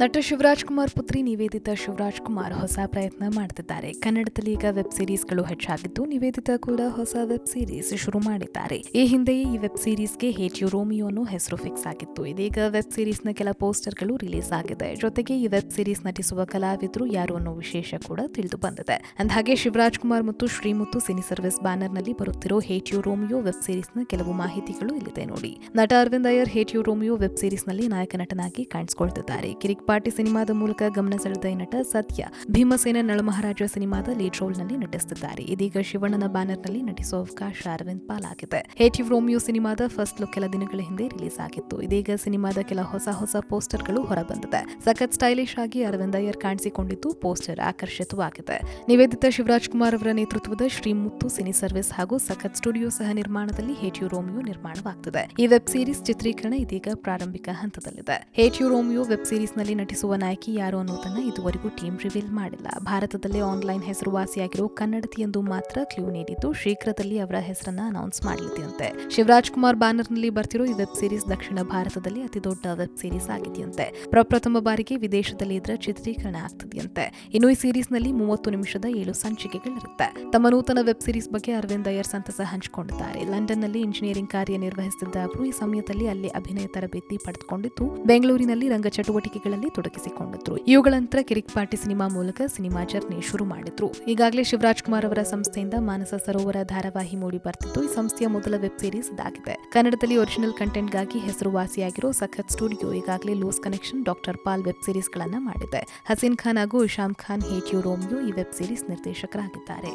ನಟ ಶಿವರಾಜ್ ಕುಮಾರ್ ಪುತ್ರಿ ನಿವೇದಿತ ಶಿವರಾಜ್ ಕುಮಾರ್ ಹೊಸ ಪ್ರಯತ್ನ ಮಾಡ್ತಿದ್ದಾರೆ. ಕನ್ನಡದಲ್ಲಿ ಈಗ ವೆಬ್ ಸಿರೀಸ್ಗಳು ಹೆಚ್ಚಾಗಿದ್ದು ನಿವೇದಿತ ಕೂಡ ಹೊಸ ವೆಬ್ ಸೀರೀಸ್ ಶುರು ಮಾಡಿದ್ದಾರೆ. ಈ ಹಿಂದೆಯೇ ಈ ವೆಬ್ ಸಿರೀಸ್ಗೆ ಹೇಟ್ ಯು ರೋಮಿಯೋ ಅನ್ನೋ ಹೆಸರು ಫಿಕ್ಸ್ ಆಗಿತ್ತು. ಇದೀಗ ವೆಬ್ ಸೀರೀಸ್ನ ಕೆಲ ಪೋಸ್ಟರ್ಗಳು ರಿಲೀಸ್ ಆಗಿದೆ. ಜೊತೆಗೆ ಈ ವೆಬ್ ಸೀರೀಸ್ ನಟಿಸುವ ಕಲಾವಿದರು ಯಾರು ಅನ್ನೋ ವಿಶೇಷ ಕೂಡ ತಿಳಿದು ಬಂದಿದೆ. ಅಂದಹಾಗೆ ಶಿವರಾಜ್ ಕುಮಾರ್ ಮತ್ತು ಶ್ರೀಮುತ್ತು ಸಿನಿ ಸರ್ವಿಸ್ ಬ್ಯಾನರ್ನಲ್ಲಿ ಬರುತ್ತಿರೋ ಹೇಟ್ ಯು ರೋಮಿಯೋ ವೆಬ್ ಸಿರೀಸ್ನ ಕೆಲವು ಮಾಹಿತಿಗಳು ಇಲ್ಲಿದೆ ನೋಡಿ. ನಟ Aravind Iyer hate you Romeo web ಸಿರೀಸ್ನಲ್ಲಿ ನಾಯಕ ನಟನಾಗಿ ಕಾಣಿಸಿಕೊಳ್ತಿದ್ದಾರೆ. ಕಿರಿಕ್ ಪಾರ್ಟಿ ಸಿನಿಮಾದ ಮೂಲಕ ಗಮನ ಸೆಳೆದ ನಟ ಸತ್ಯ. ಭೀಮಸೇನ ನಳಮಹಾರಾಜ ಸಿನಿಮಾದ ಲೀಡ್ ರೋಲ್ನಲ್ಲಿ ನಟಿಸುತ್ತಿದ್ದಾರೆ. ಇದೀಗ ಶಿವಣ್ಣನ ಬ್ಯಾನರ್ನಲ್ಲಿ ನಟಿಸುವ ಅವಕಾಶ ಅರವಿಂದ್ ಪಾಲಾಗಿದೆ ಹೇಟ್ ರೋಮಿಯೋ ಸಿನಿಮಾದ ಫಸ್ಟ್ ಲುಕ್ ಕೆಲ ದಿನಗಳ ಹಿಂದೆ ರಿಲೀಸ್ ಆಗಿತ್ತು. ಇದೀಗ ಸಿನಿಮಾದ ಕೆಲ ಹೊಸ ಹೊಸ ಪೋಸ್ಟರ್ಗಳು ಹೊರಬಂದಿದೆ. ಸಖತ್ ಸ್ಟೈಲಿಶ್ ಆಗಿ ಅರವಿಂದ್ ಅಯ್ಯರ್ ಕಾಣಿಸಿಕೊಂಡಿದ್ದು ಪೋಸ್ಟರ್ ಆಕರ್ಷಿತವಾಗಿದೆ. ನಿವೇದಿತ ಶಿವರಾಜ್ ಕುಮಾರ್ ಅವರ ನೇತೃತ್ವದ ಶ್ರೀಮುತ್ತು ಸಿನಿ ಸರ್ವಿಸ್ ಹಾಗೂ ಸಖತ್ ಸ್ಟುಡಿಯೋ ಸಹ ನಿರ್ಮಾಣದಲ್ಲಿ ಹೇಟ್ ಯು ರೋಮಿಯೋ ನಿರ್ಮಾಣವಾಗ್ತಿದೆ. ಈ ವೆಬ್ ಸೀರೀಸ್ ಚಿತ್ರೀಕರಣ ಇದೀಗ ಪ್ರಾರಂಭಿಕ ಹಂತದಲ್ಲಿದೆ. Hate you Romeo web series ನಲ್ಲಿ ನಟಿಸುವ ನಾಯಕಿ ಯಾರು ಅನ್ನೋದನ್ನ ಇದುವರೆಗೂ ಟೀಮ್ ರಿವೀಲ್ ಮಾಡಿಲ್ಲ. ಭಾರತದಲ್ಲೇ ಆನ್ಲೈನ್ ಹೆಸರುವಾಸಿಯಾಗಿರೋ ಕನ್ನಡತಿ ಎಂದು ಮಾತ್ರ ಕ್ಲೂ ನೀಡಿದ್ದು ಶೀಘ್ರದಲ್ಲಿ ಅವರ ಹೆಸರನ್ನ ಅನೌನ್ಸ್ ಮಾಡಲಿದೆಯಂತೆ. ಶಿವರಾಜ್ ಕುಮಾರ್ ಬ್ಯಾನರ್ನಲ್ಲಿ ಬರ್ತಿರೋ ಈ ವೆಬ್ ಸೀರೀಸ್ ದಕ್ಷಿಣ ಭಾರತದಲ್ಲಿ ಅತಿ ದೊಡ್ಡ ವೆಬ್ ಸೀರೀಸ್ ಆಗಿದೆಯಂತೆ. ಪ್ರಪ್ರಥಮ ಬಾರಿಗೆ ವಿದೇಶದಲ್ಲಿ ಇದರ ಚಿತ್ರೀಕರಣ ಆಗ್ತದೆಯಂತೆ. ಇನ್ನು ಈ ಸೀರೀಸ್ನಲ್ಲಿ ಮೂವತ್ತು ನಿಮಿಷದ ಏಳು ಸಂಚಿಕೆಗಳಿರುತ್ತೆ. ತಮ್ಮ ನೂತನ ವೆಬ್ ಸೀರೀಸ್ ಬಗ್ಗೆ ಅರವಿಂದ್ ಅಯ್ಯರ್ ಸಂತಸ ಹಂಚಿಕೊಂಡಿದ್ದಾರೆ. ಲಂಡನ್ನಲ್ಲಿ ಇಂಜಿನಿಯರಿಂಗ್ ಕಾರ್ಯ ನಿರ್ವಹಿಸುತ್ತಿದ್ದ ಅವರು ಈ ಸಮಯದಲ್ಲಿ ಅಲ್ಲಿ ಅಭಿನಯ ತರಬೇತಿ ಪಡೆದುಕೊಂಡಿದ್ದು, ಬೆಂಗಳೂರಿನಲ್ಲಿ ರಂಗ ಚಟುವಟಿಕೆಗಳಲ್ಲಿ ತೊಡಗಿಸಿಕೊಂಡಿದ್ರು. ಇವುಗಳ ನಂತರ ಕಿರಿಕ್ ಪಾರ್ಟಿ ಸಿನಿಮಾ ಮೂಲಕ ಸಿನಿಮಾ ಜರ್ನಿ ಶುರು ಮಾಡಿದ್ರು. ಈಗಾಗಲೇ ಶಿವರಾಜ್ ಕುಮಾರ್ ಅವರ ಸಂಸ್ಥೆಯಿಂದ ಮಾನಸ ಸರೋವರ ಧಾರಾವಾಹಿ ಮೂಡಿ ಬರ್ತಿದ್ದು ಈ ಸಂಸ್ಥೆಯ ಮೊದಲ ವೆಬ್ ಸೀರೀಸ್ ಇದಾಗಿದೆ. ಕನ್ನಡದಲ್ಲಿ ಒರಿಜಿನಲ್ ಕಂಟೆಂಟ್ಗಾಗಿ ಹೆಸರುವಾಸಿಯಾಗಿರೋ ಸಖತ್ ಸ್ಟುಡಿಯೋ ಈಗಾಗಲೇ loose connection doctor Pal web ಸಿರೀಸ್ಗಳನ್ನ ಮಾಡಿದೆ. ಹಸೀನ್ ಖಾನ್ ಹಾಗೂ Isham Khan hate you Romeo ಈ ವೆಬ್ ಸೀರೀಸ್ ನಿರ್ದೇಶಕರಾಗಿದ್ದಾರೆ.